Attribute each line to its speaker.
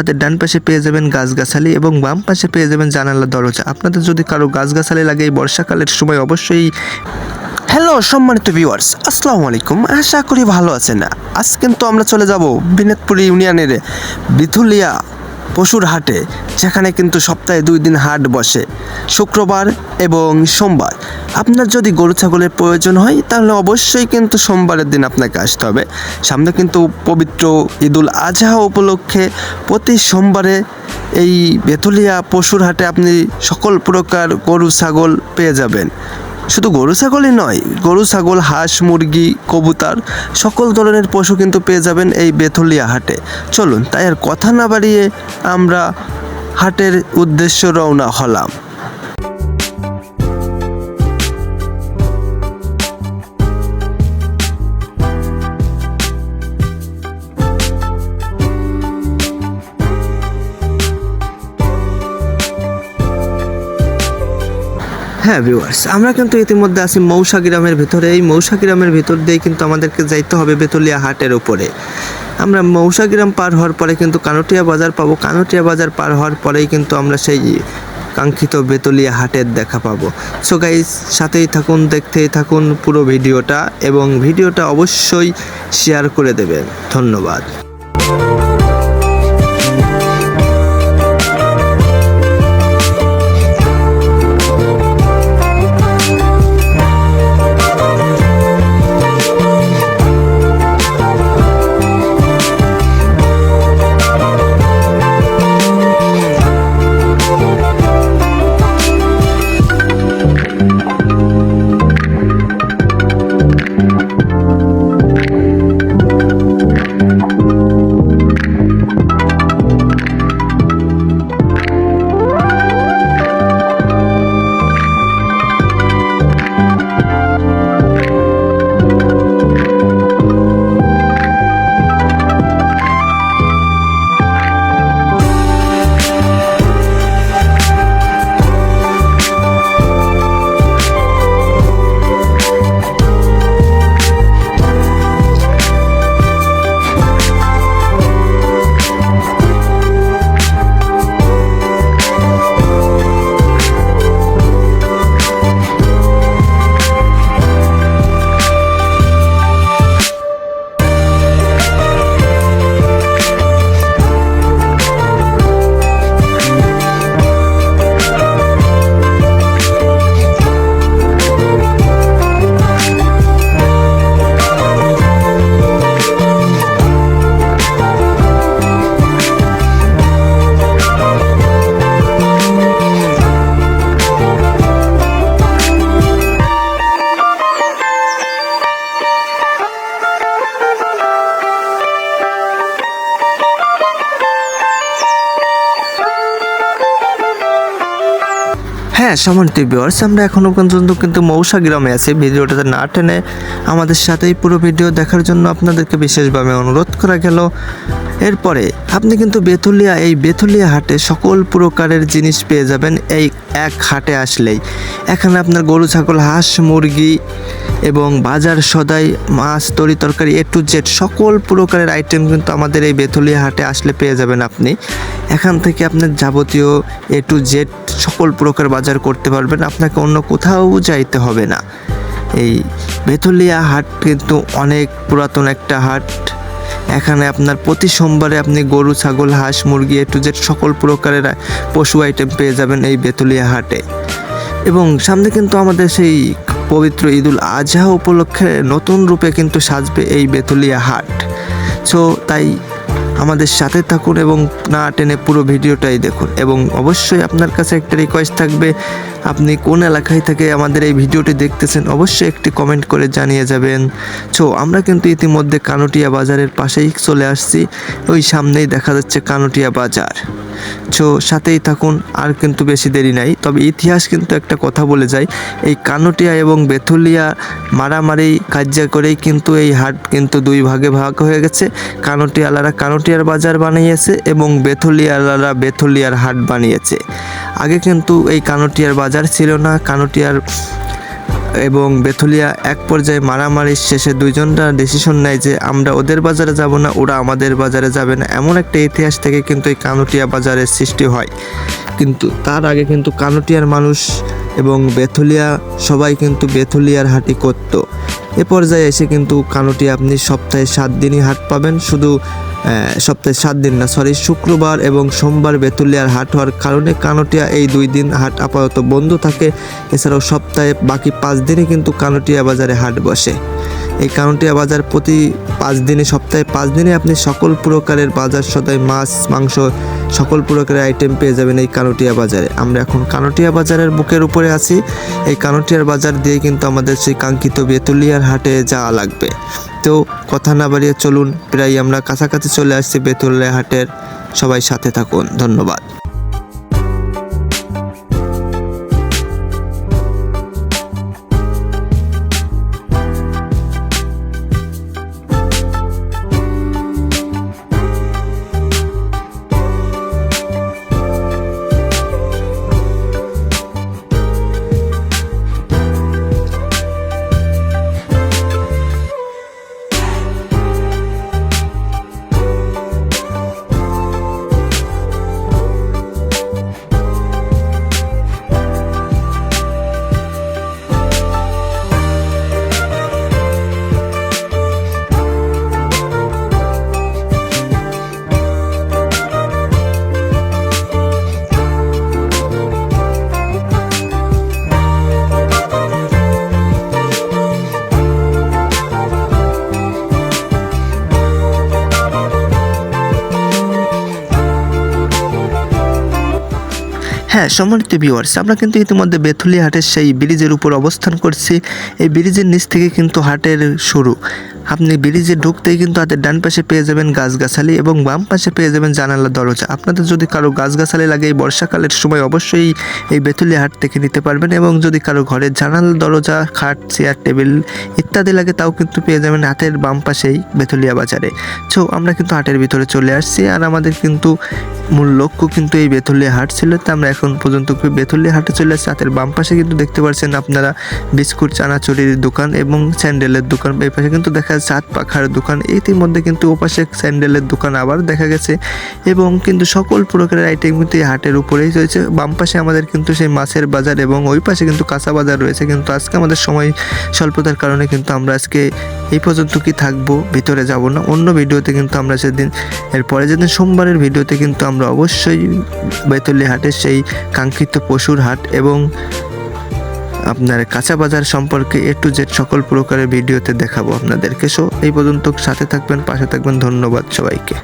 Speaker 1: আপনাদের ডান পাশে পেয়ে যাবেন গাছগাছালি এবং বাম পাশে পেয়ে যাবেন জানালা দরজা। আপনাদের যদি কারও গাছগাছালি লাগে এই বর্ষাকালের সময় অবশ্যই
Speaker 2: হ্যালো সম্মানিত ভিউয়ার্স আসসালামু আলাইকুম। আশা করি ভালো আছেন। আজ কিন্তু আমরা চলে যাব বিনোদপুর ইউনিয়নের বিথুলিয়া পশুর হাটে, যেখানে কিন্তু সপ্তাহে দুই দিন হাট বসে, শুক্রবার এবং সোমবার। আপনার যদি গরু ছাগলের প্রয়োজন হয়, তাহলে অবশ্যই কিন্তু সোমবারের দিন আপনাকে আসতে হবে। সামনে কিন্তু পবিত্র ঈদুল আজহা উপলক্ষে প্রতি সোমবারে এই বেতুলিয়া পশুর হাটে আপনি সকল প্রকার গরু, ছাগল পেয়ে যাবেন। শুধু গরু, ছাগলই নয়, গরু, ছাগল, হাঁস, মুরগি, কবুতর, সকল ধরনের পশু কিন্তু পেয়ে যাবেন এই বেথলিয়া হাটে। চলুন, তাই আর কথা না বাড়িয়ে আমরা হাটের উদ্দেশ্য রওনা হলাম।
Speaker 1: হ্যাঁ ভিউয়ার্স আমরা কিন্তু ইতিমধ্যে আছি মৌসা গ্রামের ভিতরে। এই মৌসা গ্রামের ভিতর দিয়ে কিন্তু আমাদেরকে যাইতে হবে বেতলিয়া হাটের উপরে। আমরা মৌসা গ্রাম পার হওয়ার পরে কিন্তু কানোটিয়া বাজার পাবো। কানোটিয়া বাজার পার হওয়ার পরেই কিন্তু আমরা সেই কাঙ্ক্ষিত বেতলিয়া হাটের দেখা পাবো। সো গাইজ সাথেই থাকুন, দেখতেই থাকুন পুরো ভিডিওটা এবং ভিডিওটা অবশ্যই শেয়ার করে দেবেন। ধন্যবাদ। হ্যাঁ সামান্য ভিউয়ার্স আমরা এখনও পর্যন্ত কিন্তু মৌসা গ্রামে আছি। ভিডিওটাতে না টেনে আমাদের সাথেই পুরো ভিডিও দেখার জন্য আপনাদেরকে বিশেষভাবে অনুরোধ করা গেল। এরপরে আপনি কিন্তু বেথুলিয়া এই বেথুলিয়া হাটে সকল প্রকারের জিনিস পেয়ে যাবেন এই এক হাটে আসলেই। এখানে আপনার গরু, ছাগল, হাঁস, মুরগি এবং বাজার সদাই, মাছ, তরি তরকারি, এ টু জেড সকল প্রকারের আইটেম কিন্তু আমাদের এই বেথুলিয়া হাটে আসলে পেয়ে যাবেন আপনি। এখান থেকে আপনার যাবতীয় এ টু জেড সকল প্রকার বাজার করতে পারবেন, আপনাকে অন্য কোথাও যাইতে হবে না। এই বেথুলিয়া হাট কিন্তু অনেক পুরাতন একটা হাট। এখানে আপনার প্রতি সোমবারে আপনি গরু, ছাগল, হাঁস, মুরগি, এ টু জেড সকল প্রকারের পশু আইটেম পেয়ে যাবেন এই বেতুলিয়া হাটে। এবং সামনে কিন্তু আমাদের সেই পবিত্র ঈদুল আজহা উপলক্ষে নতুন রূপে কিন্তু সাজবে এই বেতুলিয়া হাট। সো তাই আমাদের সাথে থাকুন এবং না টেনে পুরো ভিডিওটাই দেখুন। এবং অবশ্যই আপনার কাছে একটা রিকোয়েস্ট থাকবে, আপনি কোন এলাকায় থেকে আমাদের এই ভিডিওটি দেখতেছেন, অবশ্যই একটি কমেন্ট করে জানিয়ে যাবেন। সো আমরা কিন্তু ইতিমধ্যে কানোটিয়া বাজারের পাশেই চলে আসছি, ওই সামনেই দেখা যাচ্ছে কানোটিয়া বাজার। সো সাথেই থাকুন, আর কিন্তু বেশি দেরি নাই। তবে ইতিহাস কিন্তু একটা কথা বলে যায়, এই কানোটিয়া এবং বেথুলিয়া মারামারি কার্যা করেই কিন্তু এই হাট কিন্তু দুই ভাগে ভাগ হয়ে গেছে। কানোটিয়ালারা কানোটিয়ার বাজার বানিয়েছে এবং বেথুলিয়ালারা বেথুলিয়ার হাট বানিয়েছে। আগে কিন্তু এই কানোটিয়ার বাজার ছিল না, কানোটিয়ার এবং বেথুলিয়া এক পর্যায়ে মারামারির শেষে দুইজনরা ডিসিশন নেয় যে আমরা ওদের বাজারে যাব না, ওরা আমাদের বাজারে যাবে না। এমন একটা ইতিহাস থেকে কিন্তু এই কানুটিয়া বাজারের সৃষ্টি হয়। কিন্তু তার আগে কিন্তু কানুটিয়ার মানুষ এবং বেথুলিয়া, সবাই কিন্তু বেথুলিয়ার হাটি করত। এ পর্যায়ে এসে কিন্তু কানুটি আপনি সপ্তাহে সাত দিনই হাট পাবেন। শুধু সপ্তাহে সাত দিন না সরি শুক্রবার এবং সোমবার বেতুলিয়ার হাট হওয়ার কারণে কানোটিয়া এই দুই দিন হাট আপাতত বন্ধ থাকে। এছাড়াও সপ্তাহে বাকি পাঁচ দিনে কিন্তু কানোটিয়া বাজারে হাট বসে। এই কানোটিয়া বাজার প্রতি পাঁচ দিনে, সপ্তাহে পাঁচ দিনে আপনি সকল প্রকারের বাজার সদাই মাছ, মাংস, সকল প্রকারের আইটেম পেয়ে যাবেন এই কানোটিয়া বাজারে। আমরা এখন কানোটিয়া বাজারের বুকের উপরে আছি। এই কানোটিয়ার বাজার দিয়ে কিন্তু আমাদের সেই কাঙ্ক্ষিত বেতুলিয়ার হাটে যাওয়া লাগবে। তো কথা না বাড়িয়ে চলুন, প্রায় আমরা কাছাকাছি চলে আসছি বেতুলিয়া হাটের। সবাই সাথে থাকুন। ধন্যবাদ। হ্যাঁ সম্মানিত ভিউয়ার্স আমরা কিন্তু ইতিমধ্যে বেথুলিয়া হাটের সেই ব্রিজের উপর অবস্থান করছি। এই ব্রিজের নিচ থেকে কিন্তু হাটের শুরু। আপনি ব্রিজে ঢুকতেই কিন্তু হাতের ডান পাশে পেয়ে যাবেন গাছগাছালি এবং বাম পাশে পেয়ে যাবেন জানালা দরজা। আপনাদের যদি কারও গাছগাছালি লাগে এই বর্ষাকালের সময় অবশ্যই এই বেথুলিয়া হাট থেকে নিতে পারবেন এবং যদি কারও ঘরের জানালা দরজা, খাট, চেয়ার, টেবিল ইত্যাদি লাগে তাও কিন্তু পেয়ে যাবেন হাতের বাম পাশেই বেথুলিয়া বাজারে। সো আমরা কিন্তু হাটের ভিতরে চলে আসছি আর আমাদের কিন্তু মূল লক্ষ্য কিন্তু এই বেথুলিয়া হাট ছিল। তো আমরা এখন পর্যন্ত খুব বেথুলিয়া হাটে চলে আসছে। হাতের বাম পাশে কিন্তু দেখতে পাচ্ছেন আপনারা বিস্কুট, চানাচুরির দোকান এবং স্যান্ডেলের দোকান। এই পাশে কিন্তু দেখা যাচ্ছে হাত পাখার দোকান। ইতিমধ্যে কিন্তু ওপাশে স্যান্ডেলের দোকান আবার দেখা গেছে এবং কিন্তু সকল প্রকারের আইটেম কিন্তু এই হাটের উপরেই রয়েছে। বাম পাশে আমাদের কিন্তু সেই মাছের বাজার এবং ওই পাশে কিন্তু কাঁচা বাজার রয়েছে। কিন্তু আজকে আমাদের সময় স্বল্পতার কারণে কিন্তু আমরা আজকে এই পর্যন্ত কি থাকব, ভিতরে যাব না। অন্য ভিডিওতে কিন্তু আমরা সেদিন, এরপরে যেদিন সোমবারের ভিডিওতে কিন্তু আমরা অবশ্যই বেতলি হাটের সেই কাঙ্ক্ষিত পশুর হাট এবং আপনার কাঁচা বাজার সম্পর্কে এ টু জেড সকল প্রকারের ভিডিওতে দেখাবো আপনাদেরকে। সো এই পর্যন্ত সাথে থাকবেন, পাশে থাকবেন, ধন্যবাদ সবাইকে।